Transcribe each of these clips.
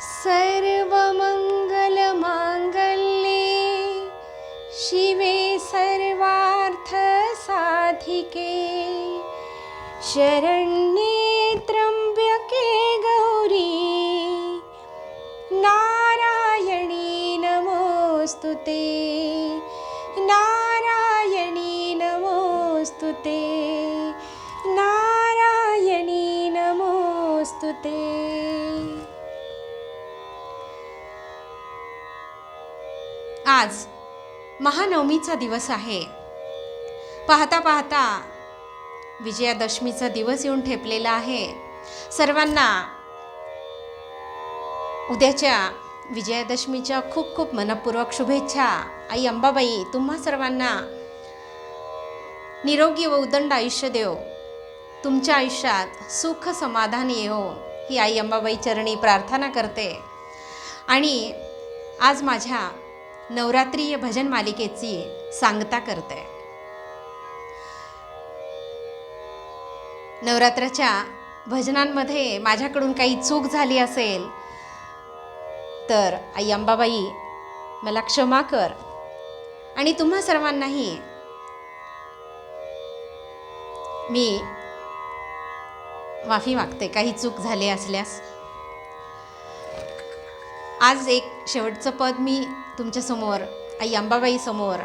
सर्वमङ्गलमाङ्गल्ये शिवे सर्वार्थसाधिके शरण्ये त्र्यम्बके गौरी नारायणी नमोऽस्तु ते नारायणी नमोऽस्तु ते नारायणी नमोऽस्तु ते आज महानवमीचा दिवस आहे. पाहता पाहता विजयादशमीचा दिवस येऊन ठेपलेला आहे. सर्वांना उद्याच्या विजयादशमीच्या खूप खूप मनपूर्वक शुभेच्छा. आई अंबाबाई तुम्हा सर्वांना निरोगी व उदंड आयुष्य देव. तुमच्या आयुष्यात सुख समाधान येवो ही आई अंबाबाई चरणी प्रार्थना करते. आणि आज माझ्या नवरात्री भजन मालिकेची सांगता करते नवरात्राच्या भजनांमध्ये माझ्याकडून काही चूक झाली असेल तर आई अंबाबाई मला क्षमा कर. आणि तुम्हा सर्वांनाही मी माफी मागते. काही चूक झाली असल्यास आज एक शेवटचं पद मी तुमच्यासमोर आई अंबाबाई समोर.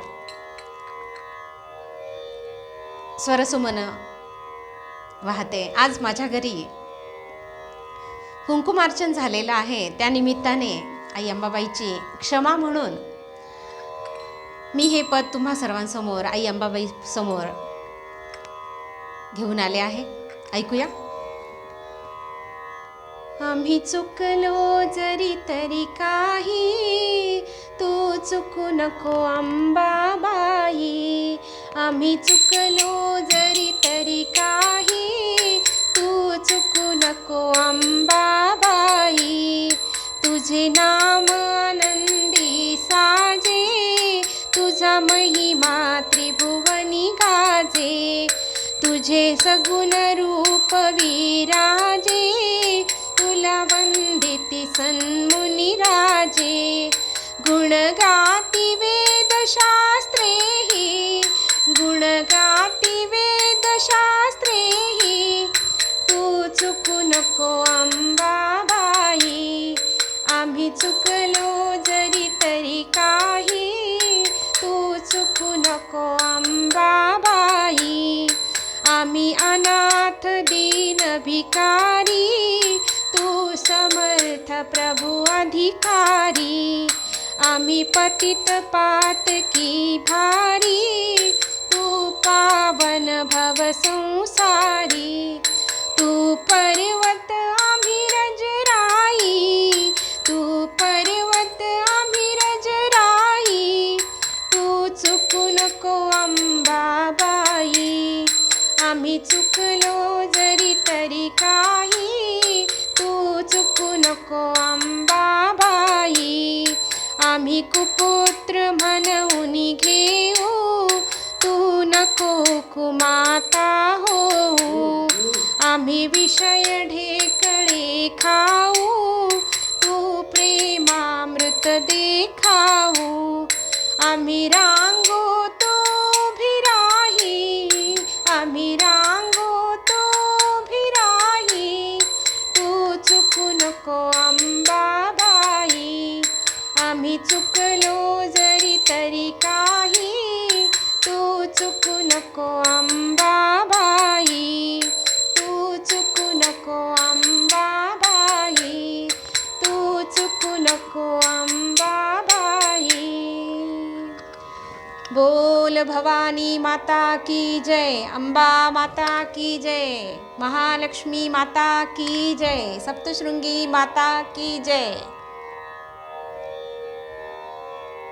स्वरसुमन वाहते. आज माझ्या घरी कुंकुमार्चन झालेलं आहे. त्या निमित्ताने आई अंबाबाईची क्षमा म्हणून मी हे पद तुम्हा सर्वांसमोर आई अंबाबाई समोर घेऊन आले आहे. ऐकूया. आम्ही चुकलो जरी तरी काही. तू चुकू नको अंबाबाई. आम्ही चुकलो जरी तरी काही. तू चुकू नको अंबाबाई. तुझे नाम आनंदी साजे. तुझा महिमा त्रिभुवनी गाजे. तुझे सगुण रूप विराजे. तुला वंदिती सन्मुनी राजे गुणगाती वेदशास्त्रे हि वेदशास्त्रे हि तू चुकू नको अंबाबाई आम्ही चुकलो जरी तरी काही तू चुकू नको अंबाबाई आम्ही अनाथ दीन भिकारी समर्थ प्रभु अधिकारी आम्ही पतित पातकी भारी तू पावन भव संसारी तू पर्वत आम्ही रजराई तू पर्वत आम्ही रजराई तू चुकू नको अंबाबाई आम्ही चुकलो जरी तरी काही तू चुकू नको अंबाबाई आम्ही कुपुत्र म्हणून घेऊ तू नको कुमाता हो आम्ही विषय ढेकळे चुकलो जरी तरी काही. तू चुकू नको अंबाबाई तू चुकू नको अंबाबाई तू चुकू नको अंबाबाई बोल भवानी माता की जय अंबा माता की जय महालक्ष्मी माता की जय सप्तशृंगी माता की जय.